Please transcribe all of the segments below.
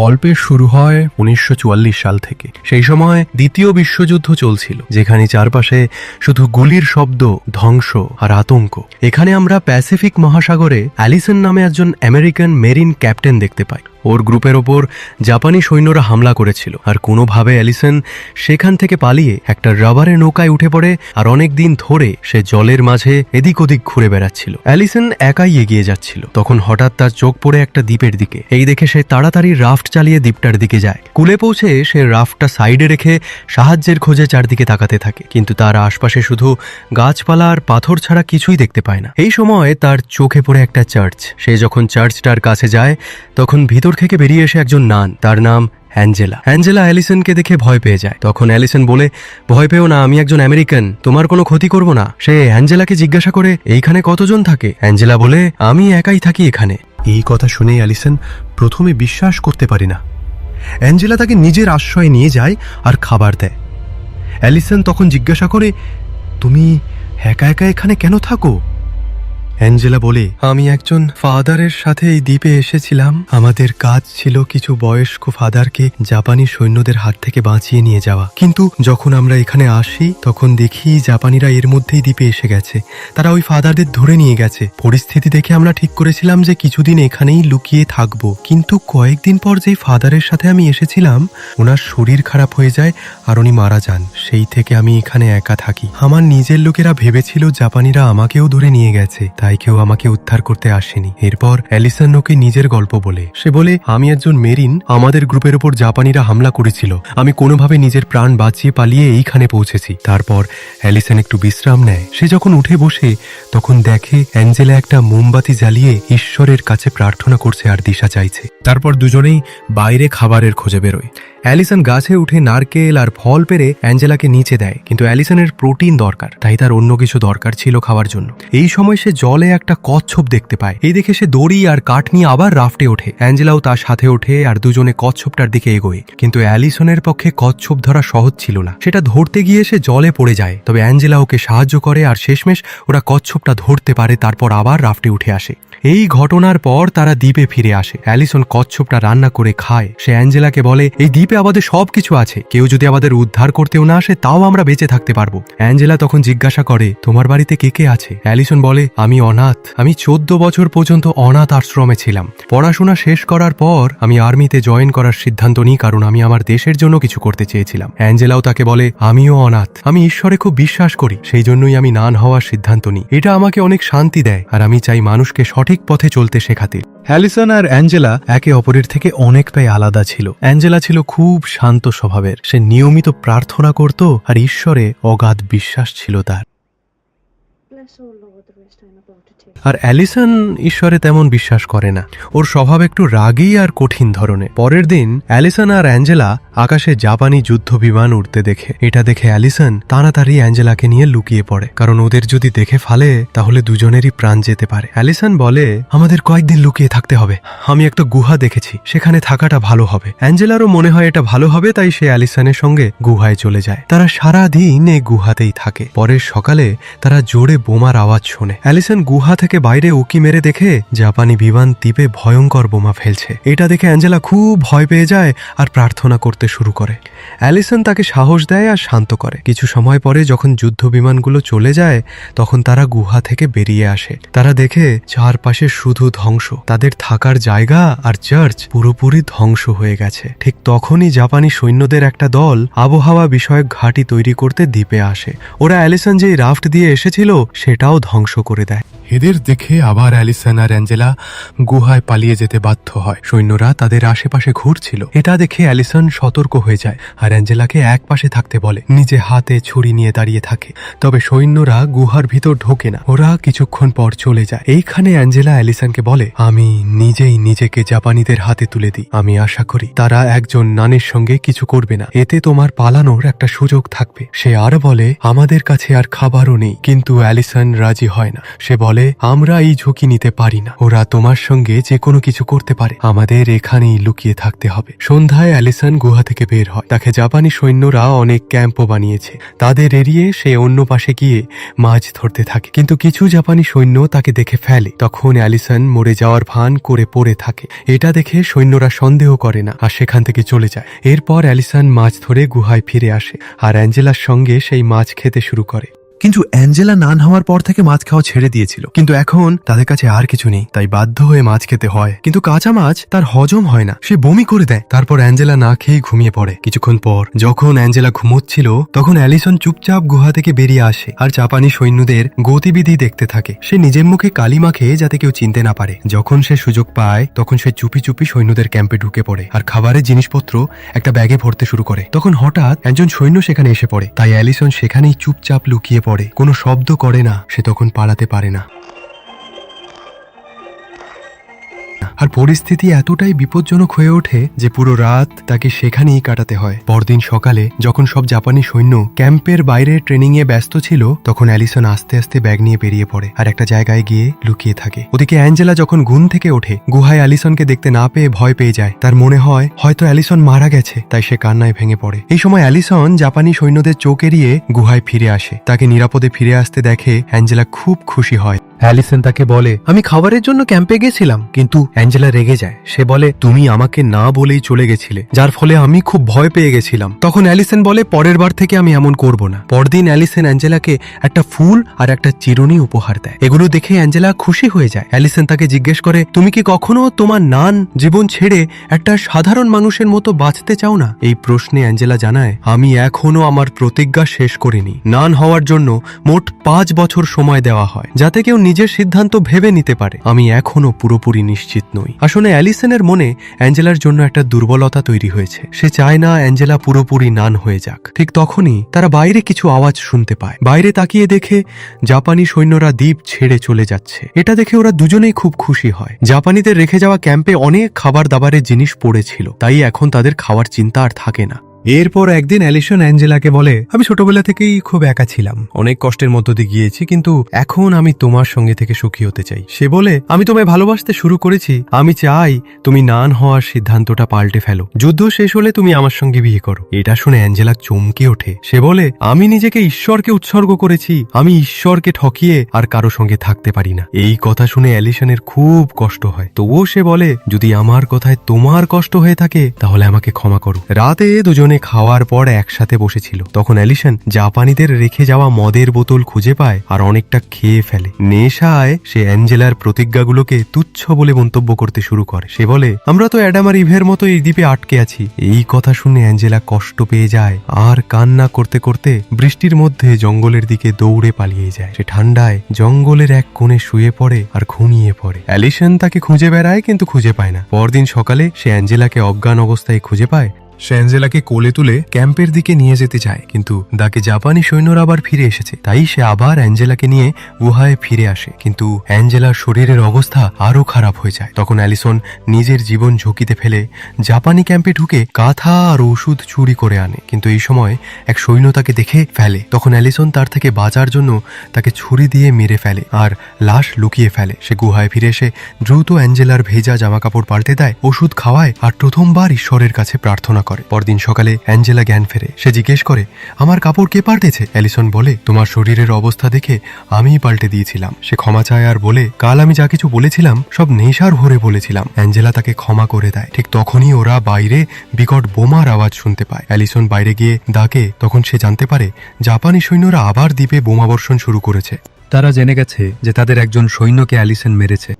গল্পের শুরু হয় উনিশশো চুয়াল্লিশ সাল থেকে। সেই সময় দ্বিতীয় বিশ্বযুদ্ধ চলছিল, যেখানে চারপাশে শুধু গুলির শব্দ, ধ্বংস আর আতঙ্ক। এখানে আমরা প্যাসিফিক মহাসাগরে অ্যালিসন নামে একজন আমেরিকান মেরিন ক্যাপ্টেন দেখতে পাই। ওর গ্রুপের ওপর জাপানি সৈন্যরা হামলা করেছিল। আর কোনোভাবে অ্যালিসন সেখান থেকে পালিয়ে একটা রাবারের নৌকায় উঠে পড়ে আর অনেক দিন ধরে সে জলের মাঝে এদিক ওদিক ঘুরে বেড়াচ্ছিল। অ্যালিসন একাই এগিয়ে যাচ্ছিল। তখন হঠাৎ তার চোখ পড়ে একটা দ্বীপের দিকে। এই দেখে সে তাড়াতাড়ি রাফট চালিয়ে দ্বীপটার দিকে যায়। কুলে পৌঁছে সে রাফটটা সাইডে রেখে সাহায্যের খোঁজে চারদিকে তাকাতে থাকে। কিন্তু তার আশপাশে শুধু গাছপালা আর পাথর ছাড়া কিছুই দেখতে পায় না। এই সময় তার চোখে পড়ে একটা চার্চ। সে যখন চার্চটার কাছে যায়, তখন ভিতর থেকে বেরিয়ে এসে একজন নান, তার নাম অ্যাঞ্জেলা। অ্যাঞ্জেলা অ্যালিসনকে দেখে ভয় পেয়ে যায়। তখন অ্যালিসন বলে, ভয় পেও না, আমি একজন আমেরিকান, তোমার কোনো ক্ষতি করব না। সে অ্যাঞ্জেলাকে জিজ্ঞাসা করে, এইখানে কতজন থাকে? অ্যাঞ্জেলা বলে, আমি একাই থাকি এখানে। এই কথা শুনে অ্যালিসন প্রথমে বিশ্বাস করতে পারি না। অ্যাঞ্জেলা তাকে নিজের আশ্রয়ে নিয়ে যায় আর খাবার দেয়। অ্যালিসন তখন জিজ্ঞাসা করে, তুমি একা একা এখানে কেন থাকো? অ্যাঞ্জেলা বলে আমি একজন ফাদারের সাথে এই দ্বীপে এসেছিলাম। আমাদের কাজ ছিল কিছু বয়স্ক ফাদারকে জাপানি সৈন্যদের হাত থেকে বাঁচিয়ে নিয়ে যাওয়া। কিন্তু যখন আমরা এখানে আসি তখন দেখি জাপানিরা এর মধ্যেই দ্বীপে এসে গেছে। তারা ওই ফাদারদের ধরে নিয়ে গেছে। পরিস্থিতি দেখে আমরা ঠিক করেছিলাম যে কিছুদিন এখানেই লুকিয়ে থাকব। কিন্তু কয়েকদিন পর যেই ফাদারের সাথে আমি এসেছিলাম ওনার শরীর খারাপ হয়ে যায় আর উনি মারা যান। সেই থেকে আমি এখানে একা থাকি। আমার নিজের লোকেরা ভেবেছিল জাপানিরা আমাকেও ধরে নিয়ে গেছে। তাই কেউ আমাকে উদ্ধার করতে আসেনি। এরপর অ্যালিসন ওকে নিজের গল্প বলে। সে বলে, আমি একজন মেরিন, আমাদের গ্রুপের ওপর জাপানিরা হামলা করেছিল। আমি কোনোভাবে নিজের প্রাণ বাঁচিয়ে পালিয়ে এইখানে পৌঁছেছি। তারপর অ্যালিসন একটু বিশ্রাম নেয়। সে যখন উঠে বসে, তখন দেখে অ্যাঞ্জেলা একটা মোমবাতি জ্বালিয়ে ঈশ্বরের কাছে প্রার্থনা করছে আর দিশা চাইছে। তারপর দুজনেই বাইরে খাবারের খোঁজে বেরোয়। অ্যালিসন গাছে উঠে নারকেল আর ফল পেরে অ্যাঞ্জেলাকে নিচে দেয়, কিন্তু অ্যালিসনের প্রোটিন দরকার, তাই তার অন্য কিছু দরকার ছিল খাওয়ার জন্য। এই সময় সে জলে একটা কচ্ছপ দেখতে পায়। এই দেখে সে দড়ি আর কাঠ নিয়ে আবার রাফটে ওঠে। অ্যাঞ্জেলাও তার সাথে ওঠে আর দুজনে কচ্ছপটার দিকে এগোয়। কিন্তু অ্যালিসনের পক্ষে কচ্ছপ ধরা সহজ ছিল না। সেটা ধরতে গিয়ে সে জলে পড়ে যায়। তবে অ্যাঞ্জেলা ওকে সাহায্য করে আর শেষমেশ ওরা কচ্ছপটা ধরতে পারে, তারপর আবার রাফটে উঠে আসে। এই ঘটনার পর তারা দ্বীপে ফিরে আসে। অ্যালিসন কচ্ছপটা রান্না করে খায়। সে অ্যাঞ্জেলাকে বলে, এই দ্বীপে আমাদের সব কিছু আছে। কেউ যদি আমাদের উদ্ধার করতেও না আসে, তাও আমরা বেঁচে থাকতে পারব। অ্যাঞ্জেলা তখন জিজ্ঞাসা করে, তোমার বাড়িতে কে কে আছে? অ্যালিসন বলে, আমি অনাথ। আমি চোদ্দ বছর পর্যন্ত অনাথ আশ্রমে ছিলাম। পড়াশোনা শেষ করার পর আমি আর্মিতে জয়েন করার সিদ্ধান্ত নিই, কারণ আমি আমার দেশের জন্য কিছু করতে চেয়েছিলাম। অ্যাঞ্জেলাও তাকে বলে, আমিও অনাথ। আমি ঈশ্বরে খুব বিশ্বাস করি। সেই জন্যই আমি নান হওয়ার সিদ্ধান্ত নিই। এটা আমাকে অনেক শান্তি দেয়, আর আমি চাই মানুষকে সঠিক পথে চলতে শেখাতে। হ্যালিসন আর অ্যাঞ্জেলা একে অপরের থেকে অনেকটাই আলাদা ছিল। অ্যাঞ্জেলা ছিল খুব শান্ত স্বভাবের। সে নিয়মিত প্রার্থনা করত আর ঈশ্বরে অগাধ বিশ্বাস ছিল তার। আর অ্যালিসন ঈশ্বরে তেমন বিশ্বাস করে না। ওর স্বভাব একটু রাগী আর কঠিন ধরনের। পরের দিন, অ্যালিসন আর অ্যাঞ্জেলা আকাশে জাপানি যুদ্ধ বিমান উঠতে দেখে। এটা দেখে অ্যালিসন তাড়াতাড়ি অ্যাঞ্জেলাকে নিয়ে লুকিয়ে পড়ে। কারণ ওদের যদি দেখে ফালে, তাহলে দুজনেরই প্রাণ যেতে পারে। অ্যালিসন বলে, আমাদের কয়েকদিন লুকিয়ে থাকতে হবে। আমি একটা গুহা দেখেছি। সেখানে থাকাটা ভালো হবে। অ্যাঞ্জেলারও মনে হয় এটা ভালো হবে, তাই সে অ্যালিসনের সঙ্গে গুহায় চলে যায়। তারা সারা দিন এই গুহাতেই থাকে। পরের সকালে তারা জোরে বোমার আওয়াজ শোনে। অ্যালিসন গুহা থেকে বাইরে উকি মেরে দেখে জাপানি বিমান দ্বীপে ভয়ঙ্কর বোমা ফেলছে। এটা দেখে অ্যাঞ্জেলা খুব ভয় পেয়ে যায় আর প্রার্থনা করতে শুরু করে। অ্যালিসন তাকে সাহস দেয় আর শান্ত করে। কিছু সময় পরে যখন যুদ্ধ বিমানগুলো চলে যায়, তখন তারা গুহা থেকে বেরিয়ে আসে। তারা দেখে চারপাশে শুধু ধ্বংস। তাদের থাকার জায়গা আর চার্চ পুরোপুরি ধ্বংস হয়ে গেছে। ঠিক তখনই জাপানি সৈন্যদের একটা দল আবহাওয়া বিষয়ক ঘাঁটি তৈরি করতে দ্বীপে আসে। ওরা অ্যালিসন যেই রাফট দিয়ে এসেছিল, সেটাও ধ্বংস করে দেয়। এদের দেখে আবার অ্যালিসন আর অ্যাঞ্জেলা গুহায় পালিয়ে যেতে বাধ্য হয়। সৈন্যরা তাদের আশেপাশে ঘুরছিল। এটা দেখে অ্যালিসন সতর্ক হয়ে যায় আর অ্যাঞ্জেলাকে এক পাশে থাকতে বলে। নিজে হাতে ছুরি নিয়ে দাঁড়িয়ে থাকে। তবে সৈন্যরা গুহার ভিতর ঢোকে না। ওরা কিছুক্ষণ পর চলে যায়। এইখানে অ্যাঞ্জেলা অ্যালিসনকে বলে, আমি নিজেই নিজেকে জাপানিদের হাতে তুলে দিই। আমি আশা করি তারা একজন নানের সঙ্গে কিছু করবে না। এতে তোমার পালানোর একটা সুযোগ থাকবে। সে আর বলে, আমাদের কাছে আর খাবারও নেই। কিন্তু অ্যালিসন রাজি হয় না। সে বলে বলে, আমরা এই ঝুঁকি নিতে পারি না। ওরা তোমার সঙ্গে যে কোনো কিছু করতে পারে। আমাদের এখানেই লুকিয়ে থাকতে হবে। সন্ধ্যায় অ্যালিসন গুহা থেকে বের হয়। তাকে জাপানি সৈন্যরা অনেক ক্যাম্পও বানিয়েছে। তাদের এড়িয়ে সে অন্য পাশে গিয়ে মাছ ধরতে থাকে। কিন্তু কিছু জাপানি সৈন্য তাকে দেখে ফেলে। তখন অ্যালিসন মরে যাওয়ার ভান করে পড়ে থাকে। এটা দেখে সৈন্যরা সন্দেহ করে না আর সেখান থেকে চলে যায়। এরপর অ্যালিসন মাছ ধরে গুহায় ফিরে আসে আর অ্যাঞ্জেলার সঙ্গে সেই মাছ খেতে শুরু করে। কিন্তু অ্যাঞ্জেলা নান হওয়ার পর থেকে মাছ খাওয়া ছেড়ে দিয়েছিল। কিন্তু এখন তাদের কাছে আর কিছু নেই, তাই বাধ্য হয়ে মাছ খেতে হয়। কিন্তু কাঁচা মাছ তার হজম হয় না, সে বমি করে দেয়। তারপর অ্যাঞ্জেলা না খেয়ে ঘুমিয়ে পড়ে। কিছুক্ষণ পর যখন অ্যাঞ্জেলা ঘুমোচ্ছিল, তখন অ্যালিসন চুপচাপ গুহা থেকে বেরিয়ে আসে, আর জাপানি সৈন্যদের গতিবিধি দেখতে থাকে। সে নিজের মুখে কালি মাখে যাতে কেউ চিনতে না পারে। যখন সে সুযোগ পায়, তখন সে চুপি চুপি সৈন্যদের ক্যাম্পে ঢুকে পড়ে, আর খাবারের জিনিসপত্র একটা ব্যাগে ভরতে শুরু করে। তখন হঠাৎ একজন সৈন্য সেখানে এসে পড়ে, তাই অ্যালিসন সেখানেই চুপচাপ লুকিয়ে পড়ে। কোনো শব্দ করে না সে তখন পালাতে পারে না। আর পরিস্থিতি এতটাই বিপজ্জনক হয়ে ওঠে যে পুরো রাত তাকে সেখানেই কাটাতে হয়। পরদিন সকালে যখন সব জাপানি সৈন্য ক্যাম্পের বাইরে ট্রেনিংয়ে ব্যস্ত ছিল, তখন অ্যালিসন আস্তে আস্তে ব্যাগ নিয়ে বেরিয়ে পড়ে আর একটা জায়গায় গিয়ে লুকিয়ে থাকে। ওদিকে অ্যাঞ্জেলা যখন ঘুম থেকে ওঠে, গুহায় অ্যালিসনকে দেখতে না পেয়ে ভয় পেয়ে যায়। তার মনে হয়, হয়তো অ্যালিসন মারা গেছে। তাই সে কান্নায় ভেঙে পড়ে। এই সময় অ্যালিসন জাপানি সৈন্যদের চোখ এড়িয়ে গুহায় ফিরে আসে। তাকে নিরাপদে ফিরে আসতে দেখে অ্যাঞ্জেলা খুব খুশি হয়। অ্যালিসন তাকে বলে, আমি খাবারের জন্য ক্যাম্পে গেছিলাম, কিন্তু অ্যাঞ্জেলা রেগে যায়। সে বলে, তুমি আমাকে না বলেই চলে গেছিলে, যার ফলে আমি খুব ভয় পেয়ে গেছিলাম। তখন অ্যালিসন বলে, পরের বার থেকে আমি এমন করব না। পরদিন অ্যালিসন অ্যাঞ্জেলাকে একটা ফুল আর একটা চিরুনি উপহার দেয়। এগুলো দেখে অ্যাঞ্জেলা খুশি হয়ে যায়। অ্যালিসন তাকে জিজ্ঞেস করে, তুমি কি কখনো তোমার নান জীবন ছেড়ে একটা সাধারণ মানুষের মতো বাঁচতে চাও না? এই প্রশ্নে অ্যাঞ্জেলা জানায়, আমি এখনও আমার প্রতিজ্ঞা শেষ করিনি। নান হওয়ার জন্য মোট পাঁচ বছর সময় দেওয়া হয়, যাতে কেউ নিজের সিদ্ধান্ত ভেবে নিতে পারে। আমি এখনও পুরোপুরি নিশ্চিত নই। আসলে অ্যালিসনের মনে অ্যাঞ্জেলার জন্য একটা দুর্বলতা তৈরি হয়েছে। সে চায় না অ্যাঞ্জেলা পুরোপুরি নান হয়ে যাক। ঠিক তখনই তারা বাইরে কিছু আওয়াজ শুনতে পায়। বাইরে তাকিয়ে দেখে জাপানি সৈন্যরা দ্বীপ ছেড়ে চলে যাচ্ছে। এটা দেখে ওরা দুজনেই খুব খুশি হয়। জাপানিদের রেখে যাওয়া ক্যাম্পে অনেক খাবার দাবারের জিনিস পড়েছিল। তাই এখন তাদের খাওয়ার চিন্তা আর থাকে না। এরপর একদিন অ্যালিসন অ্যাঞ্জেলাকে বলে, আমি ছোটবেলা থেকেই খুব একা ছিলাম। অনেক কষ্টের মধ্য দিয়ে গিয়েছি, কিন্তু এখন আমি তোমার সঙ্গে থেকে সুখী হতে চাই। সে বলে, আমি তোমায় ভালোবাসতে শুরু করেছি। আমি চাই তুমি নান হওয়ার সিদ্ধান্তটা পাল্টে ফেলো। যুদ্ধ শেষ হলে তুমি আমার সঙ্গে বিয়ে করো। এটা শুনে অ্যাঞ্জেলা চমকে ওঠে। সে বলে, আমি নিজেকে ঈশ্বরকে উৎসর্গ করেছি। আমি ঈশ্বরকে ঠকিয়ে আর কারও সঙ্গে থাকতে পারি না। এই কথা শুনে অ্যালিসনের খুব কষ্ট হয়। তবুও সে বলে, যদি আমার কথায় তোমার কষ্ট হয়ে থাকে, তাহলে আমাকে ক্ষমা করো। রাতে দুজনে খাওয়ার পর একসাথে বসেছিল। তখন অ্যালিসন জাপানিদের রেখে যাওয়া মদের বোতল খুঁজে পায় আর অনেকটা খেয়ে ফেলে। নেশায় সে অ্যাঞ্জেলার প্রতিজ্ঞাগুলোকে তুচ্ছ বলে মন্তব্য করতে শুরু করে। সে বলে, আমরা তো অ্যাডাম আর ইভের মতো এই দ্বীপে আটকে আছি। এই কথা শুনে অ্যাঞ্জেলা কষ্ট পেয়ে যায় আর কান্না করতে করতে বৃষ্টির মধ্যে জঙ্গলের দিকে দৌড়ে পালিয়ে যায়। সে ঠান্ডায় জঙ্গলের এক কোণে শুয়ে পড়ে আর ঘুমিয়ে পড়ে। অ্যালিসন তাকে খুঁজে বেড়ায় কিন্তু খুঁজে পায় না। পরদিন সকালে সে অ্যাঞ্জেলাকে অজ্ঞান অবস্থায় খুঁজে পায় সে অ্যাঞ্জেলাকে কোলে তুলে ক্যাম্পের দিকে নিয়ে যেতে চায়। কিন্তু তাকে জাপানি সৈন্যরা আবার ফিরে এসেছে। তাই সে আবার অ্যাঞ্জেলাকে নিয়ে গুহায় ফিরে আসে। কিন্তু অ্যাঞ্জেলার শরীরের অবস্থা আরও খারাপ হয়ে যায়। তখন অ্যালিসন নিজের জীবন ঝুঁকিতে ফেলে জাপানি ক্যাম্পে ঢুকে কাঁথা আর ওষুধ চুরি করে আনে। কিন্তু এই সময় এক সৈন্য তাকে দেখে ফেলে। তখন অ্যালিসন তার থেকে বাঁচার জন্য তাকে ছুরি দিয়ে মেরে ফেলে আর লাশ লুকিয়ে ফেলে। সে গুহায় ফিরে এসে দ্রুত অ্যাঞ্জেলার ভেজা জামাকাপড় পাল্টে দেয়, ওষুধ খাওয়ায় আর প্রথমবার ঈশ্বরের কাছে প্রার্থনা করে। পরদিন সকালে অ্যাঞ্জেলা জ্ঞান ফেরে। সে জিজ্ঞেস করে, আমার কাপড় কে পাল্টেছে? অ্যালিসন বলে, তোমার শরীরের অবস্থা দেখে আমিই পাল্টে দিয়েছিলাম। সে ক্ষমা চায় আর বলে, কাল আমি যা কিছু বলেছিলাম, সব নেশার ভরে বলেছিলাম। অ্যাঞ্জেলা তাকে ক্ষমা করে দেয়। ঠিক তখনই ওরা বাইরে বিকট বোমার আওয়াজ শুনতে পায়। অ্যালিসন বাইরে গিয়ে ডাকে, তখন সে জানতে পারে, জাপানি সৈন্যরা আবার দ্বীপে বোমাবর্ষণ শুরু করেছে। তারা জেনে গেছে যে তাদের একজন সৈন্যকে অ্যালিসন মেরেছে।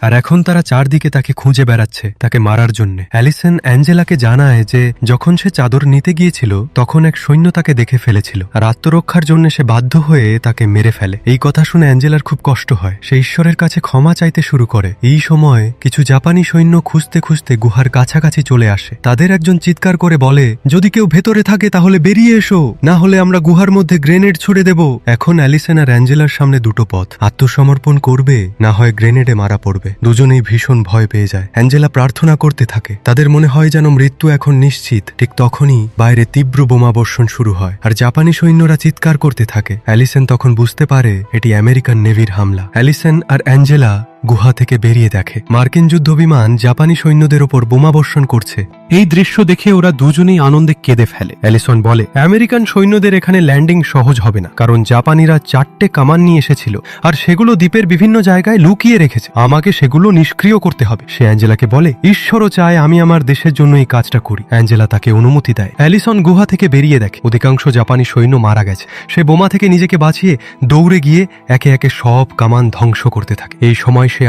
আর এখন তারা চারদিকে তাকে খুঁজে বেড়াচ্ছে, তাকে মারার জন্য। অ্যালিসন অ্যাঞ্জেলাকে জানায় যে, যখন সে চাদর নিতে গিয়েছিল, তখন এক সৈন্য তাকে দেখে ফেলেছিল। আর আত্মরক্ষার জন্য সে বাধ্য হয়ে তাকে মেরে ফেলে। এই কথা শুনে অ্যাঞ্জেলার খুব কষ্ট হয়। সে ঈশ্বরের কাছে ক্ষমা চাইতে শুরু করে। এই সময় কিছু জাপানি সৈন্য খুঁজতে খুঁজতে গুহার কাছাকাছি চলে আসে। তাদের একজন চিৎকার করে বলে, যদি কেউ ভেতরে থাকে তাহলে বেরিয়ে এসো। না হলে আমরা গুহার মধ্যে গ্রেনেড ছুড়ে দেব। এখন অ্যালিসন আর অ্যাঞ্জেলার সামনে দুটো পথ। আত্মসমর্পণ করবে, না হয় গ্রেনেডে মারা পড়বে। পড়বে দুজনেই ভীষণ ভয় পেয়ে যায়। অ্যাঞ্জেলা প্রার্থনা করতে থাকে। তাদের মনে হয় যেন মৃত্যু এখন নিশ্চিত। ঠিক তখনই বাইরে তীব্র বোমাবর্ষণ শুরু হয় আর জাপানি সৈন্যরা চিৎকার করতে থাকে। অ্যালিসেন তখন বুঝতে পারে এটি আমেরিকান নেভির হামলা। অ্যালিসেন আর অ্যাঞ্জেলা গুহা থেকে বেরিয়ে দেখে। মার্কিন যুদ্ধ বিমান জাপানি সৈন্যদের ওপর বোমাবর্ষণ করছে। এই দৃশ্য দেখে ওরা দুজনেই আনন্দে কেঁদে ফেলে। অ্যালিসন বলে, আমেরিকান সৈন্যদের এখানে ল্যান্ডিং সহজ হবে না, কারণ জাপানিরা চারটে কামান নিয়ে এসেছিল, আর সেগুলো দ্বীপের বিভিন্ন জায়গায় লুকিয়ে রেখেছে। আমাকে সেগুলো নিষ্ক্রিয় করতে হবে। সে অ্যাঞ্জেলাকে বলে, ঈশ্বরও চায় আমি আমার দেশের জন্য এই কাজটা করি। অ্যাঞ্জেলা তাকে অনুমতি দেয়। অ্যালিসন গুহা থেকে বেরিয়ে দেখে, অধিকাংশ জাপানি সৈন্য মারা গেছে। সে বোমা থেকে নিজেকে বাঁচিয়ে দৌড়ে গিয়ে একে একে সব কামান ধ্বংস করতে থাকে। এই সময় সে